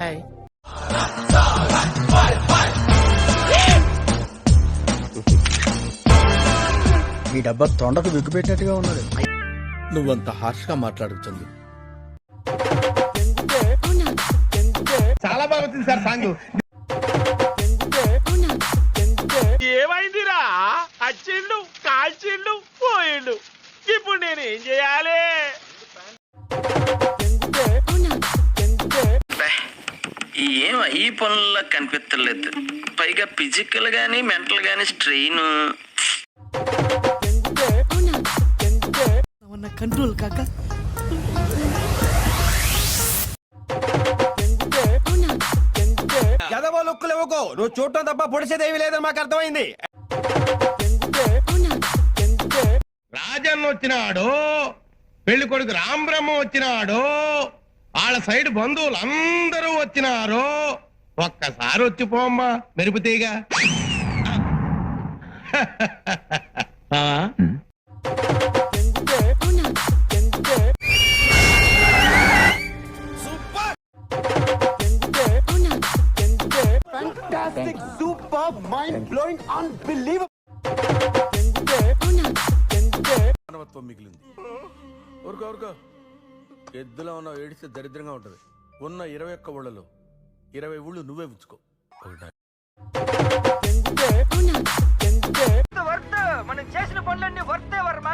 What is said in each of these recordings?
Hi ఈ డబ్బా తొండకు wig పెట్టినట్టుగా ఉన్నది. నువ్వంత హార్ష్గా మాట్లాడుతుంది చాలా బాగా వచ్చింది సార్ సాంగ్. ఏమైందిరా? అచ్చిండు కాల్చిండు పోయిండు ఇప్పుడు నేను ఏం చేయాలి? ఏం ఈ పనుల్లో కనిపించలేదు పైగా ఫిజికల్ గానీ మెంటల్ గానీ స్ట్రెయిన్ కంట్రోల్ కాక ఎదవో లుక్కులు ఇవ్వకో నువ్వు చూడటం తప్ప పొడిచేది ఏమీ లేదని మాకు అర్థమైంది రాజన్న వచ్చినాడు పెళ్ళి కొడుకు రాంబ్రహ్మ వచ్చినాడు వాళ్ళ సైడ్ బంధువులు అందరూ వచ్చినారు ఒక్కసారి వచ్చి పోమ్మా మెరుపుతీగా ఆ? మానవత్వం మిగిలింది. ఊరుకో ఊరుకో. ఎద్దులో ఉన్న ఏడిస్తే దరిద్రంగా ఉంటది. ఉన్న ఇరవై ఒక్క ఊళ్ళలో ఇరవై ఊళ్ళు నువ్వే ఉంచుకో. మనం చేసిన పనులన్నీ వర్తే వర్మ?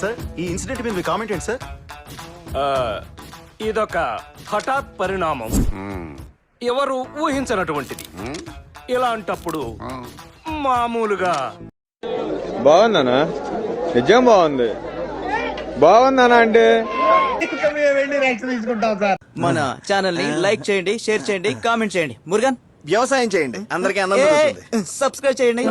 సార్ ఈ ఇన్సిడెంట్ మీద మీ కామెంట్ ఏంటి సార్? ఇదొక హఠాత్ పరిణామం. ఎవరు ఊహించనటువంటిది. ఇలాంటప్పుడు మామూలుగా బాగుందనా నిజం బాగుంది. బాగుందనా అంటే? మన ఛానల్ని లైక్ చేయండి షేర్ చేయండి కామెంట్ చేయండి. మురుగన్ వ్యవసాయం చేయండి. అందరికీ దొరుకుతుంది సబ్స్క్రైబ్ చేయండి.